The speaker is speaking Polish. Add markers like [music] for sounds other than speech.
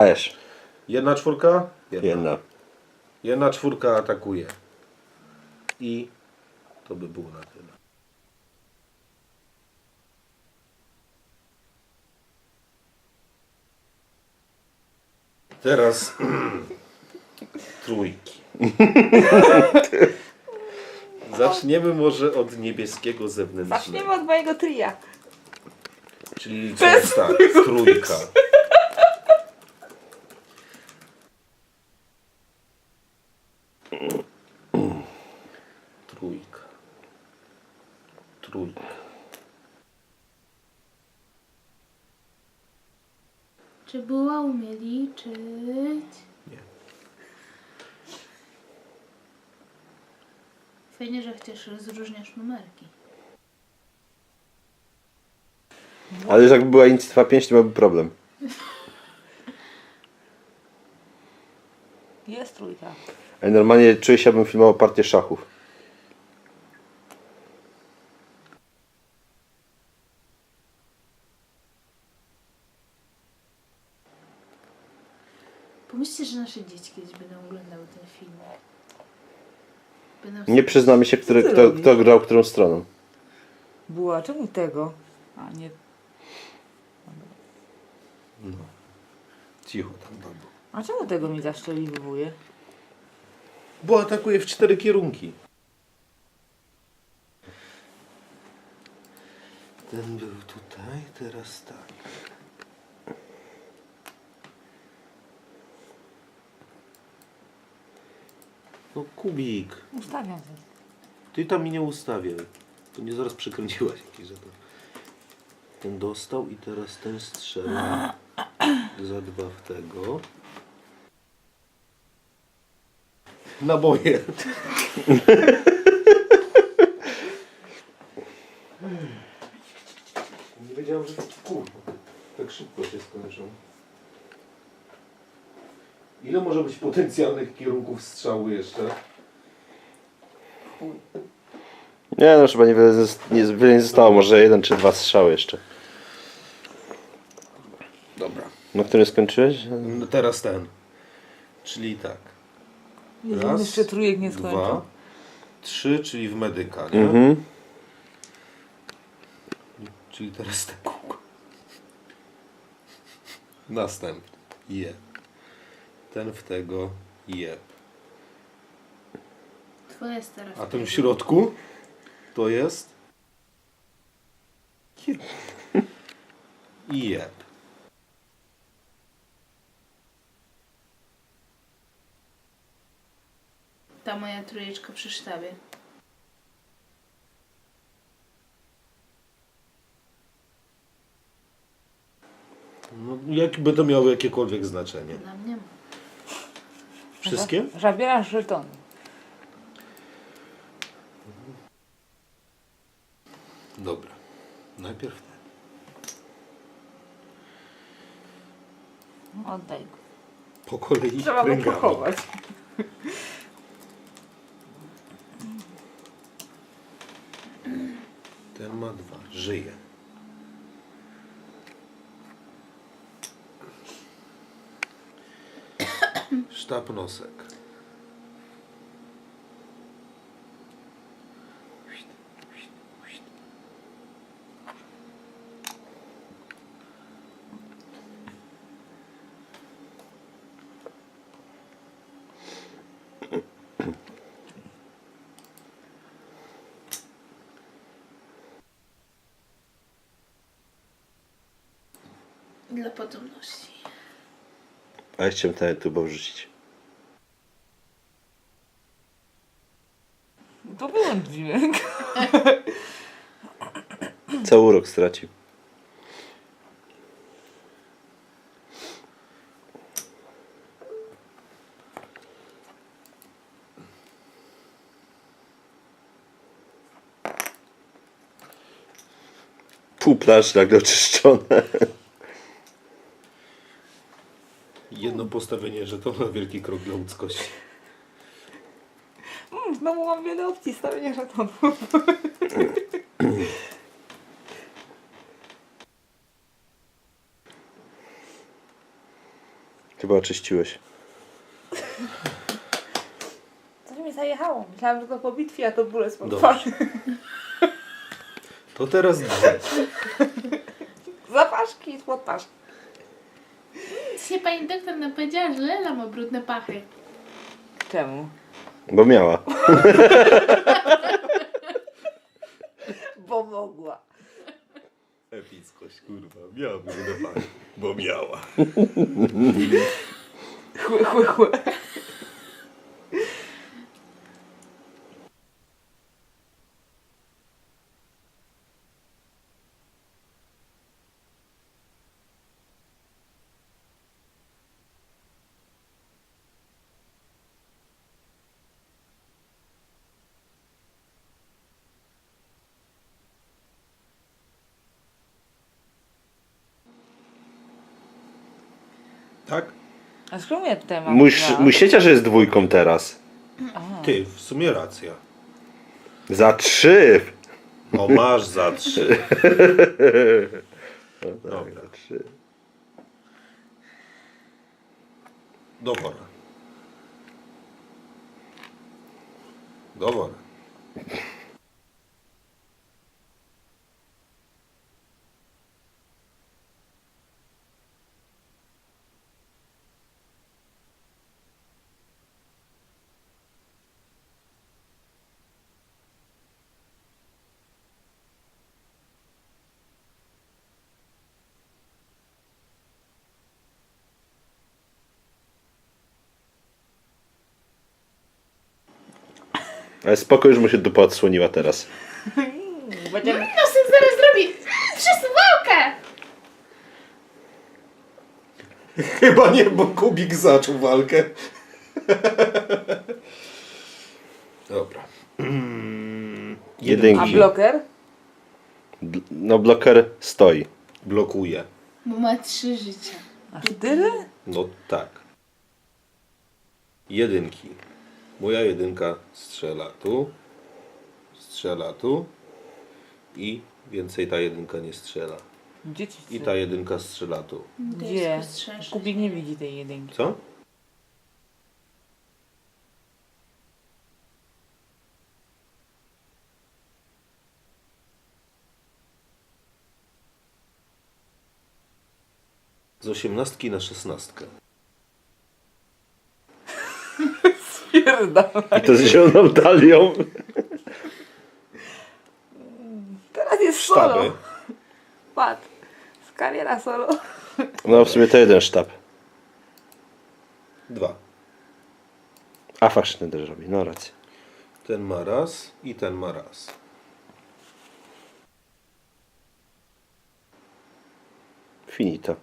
Dajesz. Jedna czwórka? Jedna. Jedna czwórka atakuje. I to by było na tyle. Teraz [clears throat] trójki. [laughs] Zaczniemy może od niebieskiego zewnętrznego. Zaczniemy od mojego tria. Czyli co jest tak, trójka. Trójka. Trójka. Czy była umie liczyć? Nie. Fajnie, że chociaż rozróżniasz numerki. Ale już jakby była inicjatywa 5, to byłby problem. Jest trójka. Ale normalnie czuję się, jakbym filmował partię szachów. Pomyślcie, że nasze dzieci kiedyś będą oglądały ten film. Będą Nie przyznamy się, który, ty kto, robisz? kto grał którą stroną. Była, czemu tego? A nie. Cicho tam, babo. A czemu tego mi zaszczeliwuje? Bo atakuje w cztery kierunki. Ten był tutaj, teraz tak. No kubik, Ustawiam się. ty tam mi nie ustawiaj. To nie zaraz przekręciłaś jakiś za to. Ten dostał i teraz ten strzela. Za dwa w tego. Naboje. Nie wiedziałem, że kurwa tak szybko się skończą. Ile może być potencjalnych kierunków strzału jeszcze? Nie no, chyba niewiele, zos- nie, wiele nie zostało. Może jeden czy dwa strzały jeszcze. Dobra. Na którym skończyłeś? No teraz ten. Czyli tak. Jeden Raz, jeszcze trójek nie Dwa, skończył. trzy, czyli w medyka, nie? Mhm. Czyli teraz te kółko. Następny. Jeb. Ten w tego jeb. Jest teraz. A ten w środku to jest jeb. I jeb. Ta moja trójeczka przy sztabie. No, jakby to miało jakiekolwiek znaczenie. Dla mnie ma. Wszystkie? Zabierasz żetony. Dobra. Najpierw ten. Oddaj go. Po kolei Trzeba go pochować. Ten ma dwa. Żyje. Sztab nosek. Dla potomności. A ja chciałem ten tu wrzucić. To dźwięk. [laughs] Cały urok stracił. Pół planszy nagle oczyszczone. Postawienie żetonu na wielki krok dla ludzkości. Mm, Znowu mam wiele opcji stawienia żetonu. Chyba oczyściłeś. Coś mi zajechało. Myślałam, że to po bitwie, a to bóle z Dobrze. To teraz dwie. Zapaszki spod twarzy. Dzisiaj pani doktor nam powiedziała, że Lela ma brudne pachy. Czemu? Bo miała. [laughs] Bo mogła. Epickość, kurwa. Miała brudne pachy, bo miała. Chły, chły, chły. Tak? A skąd mnie temat? Mój, zna? mój sieciarz jest dwójką teraz. Ty, w sumie racja. Za trzy. O, masz za trzy. Dobra. [laughs] Dobra. Za trzy. Do wora. Do wora. Ale spoko, już mu się dupa odsłoniła teraz. Będziemy... No syn zaraz zrobi przesuwałkę! Chyba nie, bo Kubik zaczął walkę. Dobra. Mm, Jedynki. A bloker? No bloker stoi. Blokuje. Bo ma trzy życia. Aż tyle? No tak. Jedynki. Moja jedynka strzela tu. Strzela tu. I więcej ta jedynka nie strzela. Gdzie ci I ta jedynka strzela tu. Gdzie? Kubik nie widzi tej jedynki. Co? Z osiemnastki na szesnastkę. I to z zieloną talią. Teraz jest solo. Sztaby. Z kariera solo. No w sumie to jeden sztab. Dwa. A faktycznie też robi, no rację. Ten ma raz i ten ma raz. Finito.